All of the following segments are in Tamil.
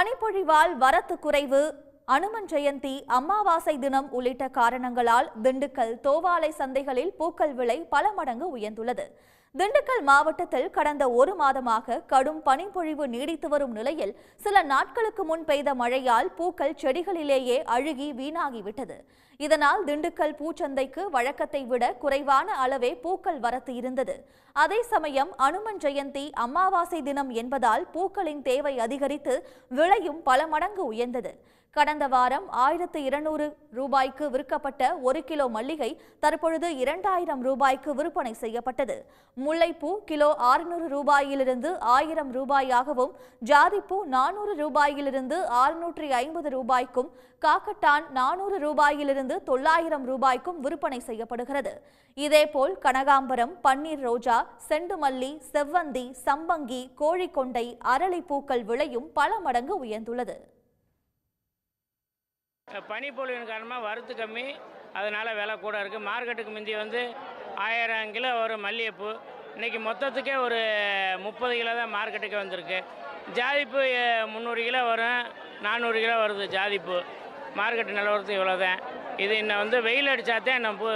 பனிப்பொழிவால் வரத்து குறைவு அனுமன் ஜெயந்தி அமாவாசை தினம் உள்ளிட்ட காரணங்களால் திண்டுக்கல் தோவாலை சந்தைகளில் பூக்கள் விலை பல மடங்கு உயர்ந்துள்ளது. திண்டுக்கல் மாவட்டத்தில் கடந்த ஒரு மாதமாக கடும் பனிப்பொழிவு நீடித்து வரும் நிலையில் சில நாட்களுக்கு முன் பெய்த மழையால் பூக்கள் செடிகளிலேயே அழுகி வீணாகிவிட்டது. இதனால் திண்டுக்கல் பூச்சந்தைக்கு வழக்கத்தை விட குறைவான அளவே பூக்கள் வரத்து இருந்தது. அதே சமயம் அனுமன் ஜெயந்தி அமாவாசை தினம் என்பதால் பூக்களின் தேவை அதிகரித்து விலையும் பல மடங்கு உயர்ந்தது. கடந்த வாரம் ஆயிரத்து இருநூறு ரூபாய்க்கு விற்கப்பட்ட ஒரு கிலோ மல்லிகை தற்பொழுது இரண்டாயிரம் ரூபாய்க்கு விற்பனை செய்யப்பட்டது. முல்லைப்பூ கிலோ ஆறுநூறு ரூபாயிலிருந்து ஆயிரம் ரூபாயாகவும் ஜாதிப்பூ நானூறு ரூபாயிலிருந்து ஆறுநூற்றி ஐம்பது ரூபாய்க்கும் காக்கட்டான் நானூறு ரூபாயிலிருந்து தொள்ளாயிரம் ரூபாய்க்கும் விற்பனை செய்யப்படுகிறது. இதேபோல் கனகாம்பரம் பன்னீர் ரோஜா செண்டுமல்லி செவ்வந்தி சம்பங்கி கோழிக்கொண்டை அரளிப்பூக்கள் விலையும் பல மடங்கு உயர்ந்துள்ளது. பனிப்பொழிவின் காரணமாக வரத்து கம்மி அதனால் விலை கூட இருக்குது மார்க்கெட்டுக்கு முந்தி வந்து ஆயிரம் கிலோ வரும் மல்லிகைப்பூ இன்றைக்கி மொத்தத்துக்கே ஒரு முப்பது கிலோ தான் மார்க்கெட்டுக்கு வந்திருக்கு. ஜாதிப்பூ முந்நூறு கிலோ வரும் நானூறு கிலோ வருது ஜாதிப்பூ. மார்க்கெட்டு நிலவரத்து இவ்வளோ தான் இது இன்னும் வந்து வெயில் அடித்தாதான் இன்னும் பூ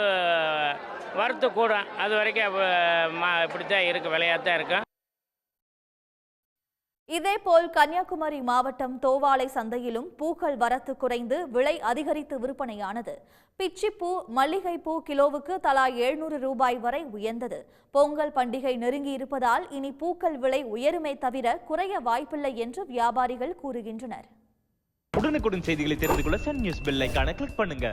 வரத்து கூடும் அது வரைக்கும் மா இப்படி தான் இருக்குது விலையாக தான் இருக்கும் இதேபோல் கன்னியாகுமரி மாவட்டம் தோவாளை சந்தையிலும் பூக்கள் வரத்து குறைந்து விலை அதிகரித்து விற்பனையானது. பிச்சிப்பூ மல்லிகைப்பூ கிலோவுக்கு தலா எழுநூறு ரூபாய் வரை உயர்ந்தது. பொங்கல் பண்டிகை நெருங்கி இருப்பதால் இனி பூக்கள் விலை உயருமே தவிர குறைய வாய்ப்பில்லை என்று வியாபாரிகள் கூறுகின்றனர். உடனுக்குடன் செய்திகளை தெரிந்து கொள்ள சன் நியூஸ் பெல் கிளிக் பண்ணுங்க.